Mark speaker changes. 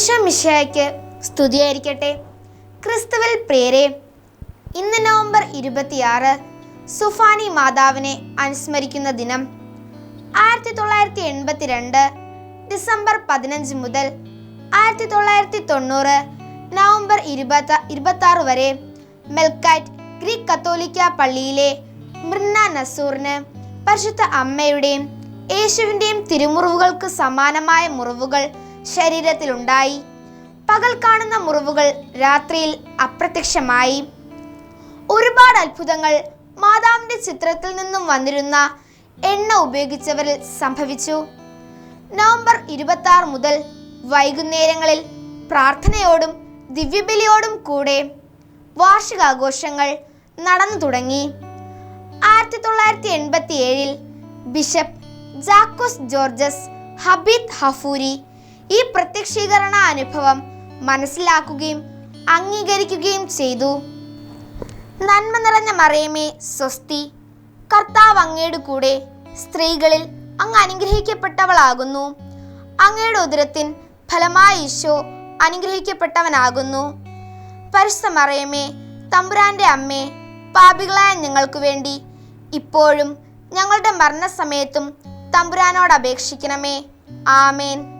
Speaker 1: ഈശോ മിശിഹായ്ക്ക് സ്തുതിയായിരിക്കട്ടെ. ക്രിസ്തുവിൽ പ്രിയരെ ഇന്ന് നവംബർ ഇരുപത്തിയാറ് സുഫാനി മാതാവിനെ അനുസ്മരിക്കുന്ന ദിനം ആയിരത്തി തൊള്ളായിരത്തി എൺപത്തിരണ്ട് ഡിസംബർ പതിനഞ്ച് മുതൽ ആയിരത്തി തൊള്ളായിരത്തി തൊണ്ണൂറ് നവംബർ ഇരുപത്തി ഇരുപത്തി വരെ മെൽക്കാറ്റ് ഗ്രീക്ക് കത്തോലിക്ക പള്ളിയിലെ മൃന്ന നസൂറിന് പരിശുദ്ധ അമ്മയുടെയും യേശുവിന്റെയും തിരുമുറിവുകൾക്ക് സമാനമായ മുറിവുകൾ ശരീരത്തിലുണ്ടായി. പകൽ കാണുന്ന മുറിവുകൾ രാത്രിയിൽ അപ്രത്യക്ഷമായി. ഒരുപാട് അത്ഭുതങ്ങൾ മാതാവിന്റെ ചിത്രത്തിൽ നിന്നും വന്നിരുന്ന എണ്ണ ഉപയോഗിച്ചവരിൽ സംഭവിച്ചു. നവംബർ ഇരുപത്തി ആറ് മുതൽ വൈകുന്നേരങ്ങളിൽ പ്രാർത്ഥനയോടും ദിവ്യബലിയോടും കൂടെ വാർഷികാഘോഷങ്ങൾ നടന്നു തുടങ്ങി. ആയിരത്തി തൊള്ളായിരത്തി എൺപത്തി ഏഴിൽ bishop Jacques Georges Habib Hafouri ഈ പ്രത്യക്ഷീകരണ അനുഭവം മനസ്സിലാക്കുകയും അംഗീകരിക്കുകയും ചെയ്തു. നന്മ നിറഞ്ഞ മറിയമേ സ്വസ്തി കർത്താവ് അങ്ങയുടെ കൂടെ സ്ത്രീകളിൽ അങ്ങ് അനുഗ്രഹിക്കപ്പെട്ടവളാകുന്നു. അങ്ങയുടെ ഉദരത്തിൻ ഫലമായ ഈശോ അനുഗ്രഹിക്കപ്പെട്ടവനാകുന്നു. പരിശുദ്ധ മറിയമേ തമ്പുരാന്റെ അമ്മേ പാപികളായ ഞങ്ങൾക്ക് വേണ്ടി ഇപ്പോഴും ഞങ്ങളുടെ മരണസമയത്തും തമ്പുരാനോട് അപേക്ഷിക്കണമേ. ആമേൻ.